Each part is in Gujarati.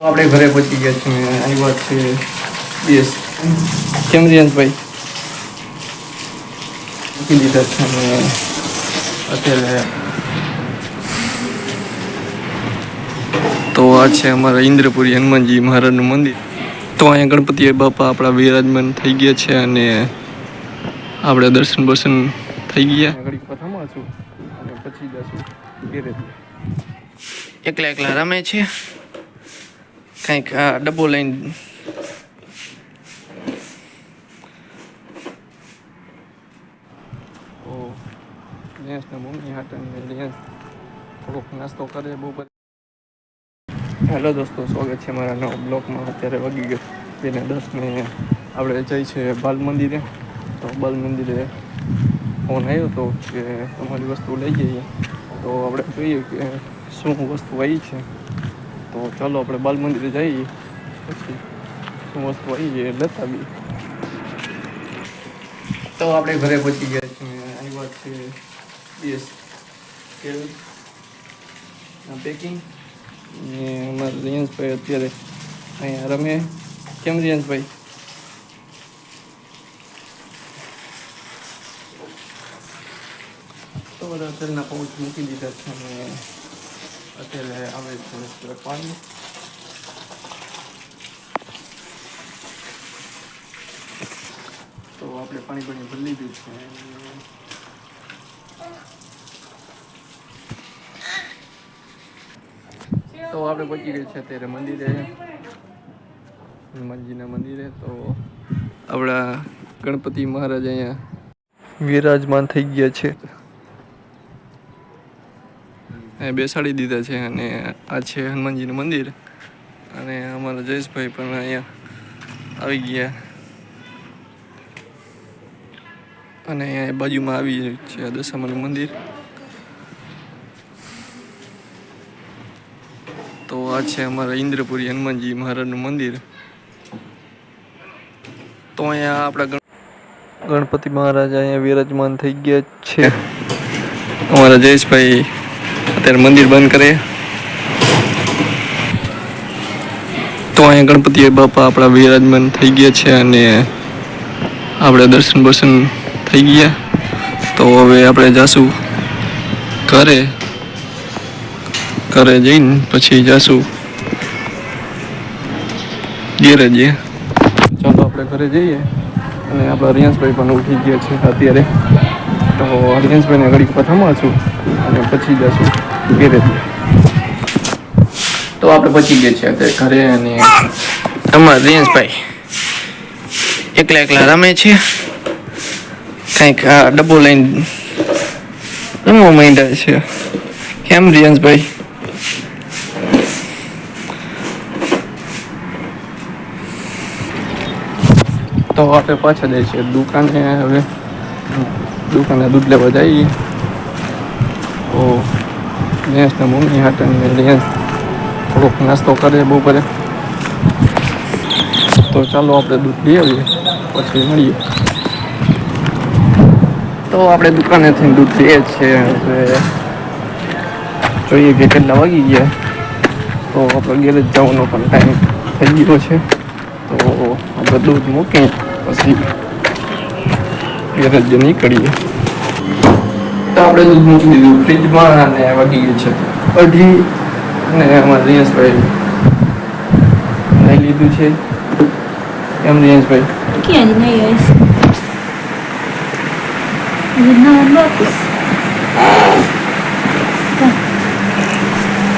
આપણે ઘરે પહોંચી ગયા છીએ. વાત છે યસ કેમ રિયાંશભાઈ મૂકી દીધા છે અમે અત્યારે તો આ છે અમારા ઇન્દ્રપુરી હનુમાનજી મહારાજનું મંદિર. તો અહીંયા ગણપતિ બાપા આપણા વિરાજમાન થઈ ગયા છે અને આપણે દર્શન બર્શન થઈ ગયા. ઘડી પથામાં છું. અને પછી જશું. ઘેરે એકલા એકલા રમે છે. કંઈક આ ડબ્બો લઈને મમ્મી હાટને લેન્સ થોડોક નાસ્તો કરે બહુ બધો હેલો દોસ્તો સ્વાગત છે મારા નવા બ્લોકમાં અત્યારે વગી ગયો તેને દસ ને આપણે જઈ છે બાલ મંદિરે. તો બાલ મંદિરે ફોન આવ્યો હતો કે તમારી વસ્તુ લઈ જઈએ. તો આપણે જોઈએ કે શું વસ્તુ આવી છે. તો ચાલો આપણે બાલ મંદિરે જઈએ. પછી શું વસ્તુ આવી એ લેતા બી તો આપણે ઘરે પહોંચી ગયા છીએ. વાત છે યસ કેવું? પેકિંગ ને અમારા રિયન્સભાઈ અત્યારે અહીંયા રમે. કેમ રિયન્સભાઈ તો બધા અત્યારના પહોંચ મૂકી દીધા છે અને અત્યારે આવે છે પાણી. તો આપણે પાણી પાણી ભરી લીધું છે. તો આપણે પહોંચી ગયા છે અત્યારે મંદિરે. હનુમાનજીના મંદિરે. તો આપણા ગણપતિ મહારાજ અહીંયા વિરાજમાન થઈ ગયા છે. બેસાડી દીધા છે અને આ છે હનુમાનજીનું મંદિર. અને અમારા જયેશભાઈ પણ અહીંયા આવી ગયા. અને બાજુમાં આવી છે દશામાનું મંદિર. તો આ છે અમારા ઇન્દ્રપુરી હનુમાનજી મહારાજનું મંદિર. તો અહીંયા આપણા ગણપતિ મહારાજ અહીંયા વિરાજમાન થઈ ગયા છે. અમારા જયેશભાઈ અત્યારે મંદિર બંધ કરે તો અહીંયા ગણપતિ બાપા આપણા વિરાજમાન થઈ ગયા છે અને આપણે દર્શન બર્શન થઈ ગયા. તો હવે આપણે જાશું ઘરે. ઘરે જઈને પછી જાશું ઘેરે જઈએ ચાલો આપણે ઘરે જઈએ અને આપણા હરિયાંશભાઈ પણ ઉઠી ગયા છે અત્યારે. તો હરિયાંશભાઈને ઘડી પથામાં છું અને પછી જશું ઘેરે. ધીરે તો આપણે પછી ગયા છીએ અત્યારે ઘરે અને અમારા રિયાંશભાઈ એકલા એકલા રમે છે. કંઈક આ ડબ્બો લઈને રમવા માંડ્યા છે. કેમ રિયાંશભાઈ તો આપણે પાછા જઈએ છીએ દુકાને. હવે દુકાને દૂધ લેવા જઈએ. લેન્સના મમ્મી હાટને લેન્સ થોડોક નાસ્તો કરે બહુ કરે તો ચાલો આપણે દૂધ લઈ આવીએ પછી મળીએ તો આપણે દુકાનેથી દૂધ લઈએ છીએ જોઈએ કે કેટલા વાગી ગયા તો આપણે ગેરેજ જવાનો પણ ટાઈમ થઈ ગયો છે તો આપણે દૂધ મૂકીએ પછી ગેરેજ નીકળીએ તો આપણે દૂધ મૂકી દીધું ફ્રીજમાં અને વાગી ગયું છે. અઢી અને એમાં રિયાંશભાઈ લઈ લીધું છે. એમ રિયાંશભાઈ ક્યાં નહીં આવીશ.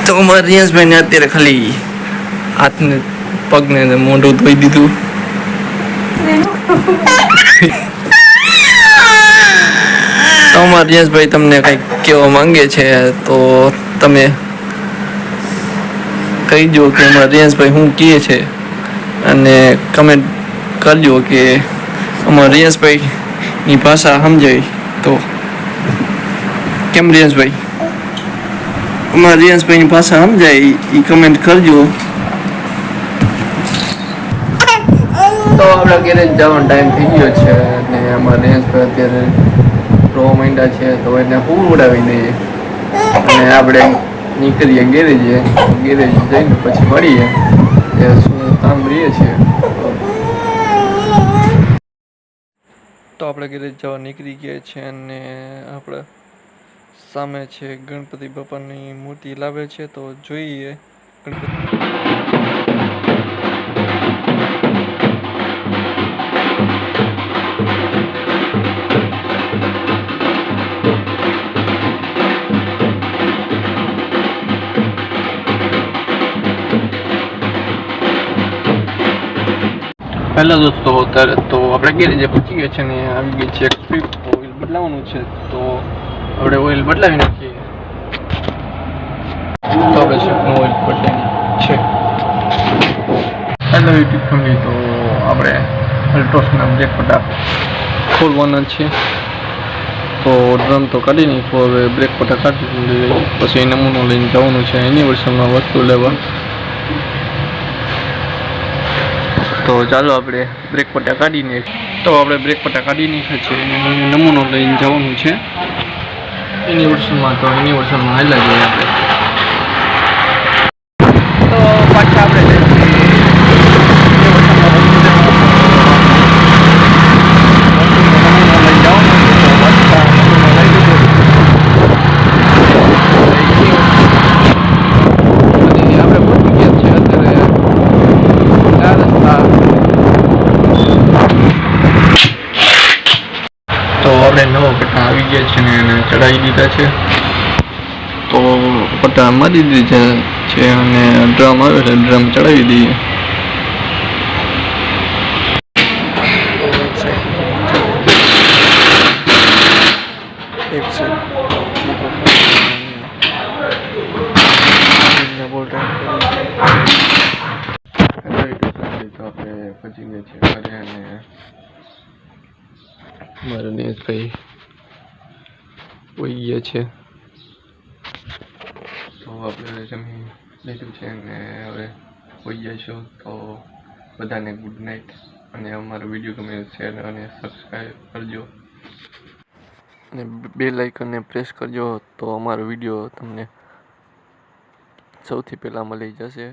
તો અમારા રિયન્સભાઈને અત્યારે ખાલી હાથને પગને ને મોઢું ધોઈ દીધું. અમારા રિયાંશભાઈ તમને કંઈક કહેવા માંગે છે, તો તમે કહી દો કે અમારા રિયાસભાઈ શું કહે છે. અને કમેન્ટ કરજો કે અમારા રિયાસભાઈની ભાષા સમજાય તો. કેમ રિયાસભાઈ અમારા રિયાસભાઈની ભાષા સમજાય એ કમેન્ટ કરજો. તો આપણા ઘેરે જવાનો ટાઈમ થઈ ગયો છે અને અમારા રિયાસભાઈ અત્યારે રોવા માંડ્યા છે, તો એને હું ઉડાવી દઈએ. અને આપણે નીકળીએ ગેરેજે, ગેરેજ જઈને પછી મળીએ. એ શું રહીએ છીએ? તો આપણે ગેરેજ જવા નીકળી ગયા છે અને આપણે સામે છે ગણપતિ બાપાની મૂર્તિ લાવે છે, તો જોઈએ ગણપતિ હેલો દોસ્તો તો આપણે ગેરેજે પહોંચી ગયા છે ને આવી ગઈ છે ઓઇલ બદલાવવાનું છે, તો આપણે ઓઇલ બદલાવી નાખીએ. તો આપણે સ્વિફ્ટનું ઓઇલ બદલાવી છે હેલો યુટ્યુબ ફેમિલી તો આપણે અલ્ટ્રોસના બ્રેક પટા ખોલવાના છે. તો ડ્રમ તો કાઢી નાખ્યો, હવે બ્રેક પટા કાઢી પછી નમૂનો લઈને જવાનું છે એની વર્ષમાં વસ્તુ લેવા. તો ચાલો આપણે બ્રેક પટ્ટા કાઢીને તો આપણે બ્રેક પટ્ટા કાઢી નાખ્યા છે નમૂનો લઈને જવાનું છે. યુનિવર્સલમાં તો યુનિવર્સલમાં હાલ્યા જઈએ આપણે. તો પાછા આપણે જઈએ યુનિવર્સલમાં વસ્તુ લેવા. વસ્તુનો નમૂનો લઈને જવાનું છે, તો પાછા નમૂનો લઈ લીધો. અને આપણે પહોંચી ગયા છીએ અત્યારે ચાર રસ્તા તો આપણે નવા પટ્ટા આવી ગયા છે ને એને ચડાવી દીધા છે. તો પટ્ટા મારી દીધા છે અને ડ્રમ આવે છે ડ્રમ ચડાવી દઈએ. એક તો આપણે પહોંચી ગયા છીએ અને મારા દિનેશભાઈ હોઈ ગયા છે. તો આપણે જમી લીધું છે અને હવે હોઈ છો. તો બધાને ગુડ નાઇટ અને અમારો વીડિયો ગમે શેર અને સબસ્ક્રાઈબ કરજો. અને બે લાઇકનને પ્રેસ કરજો તો અમારો વીડિયો તમને સૌથી પહેલાં મળી જશે.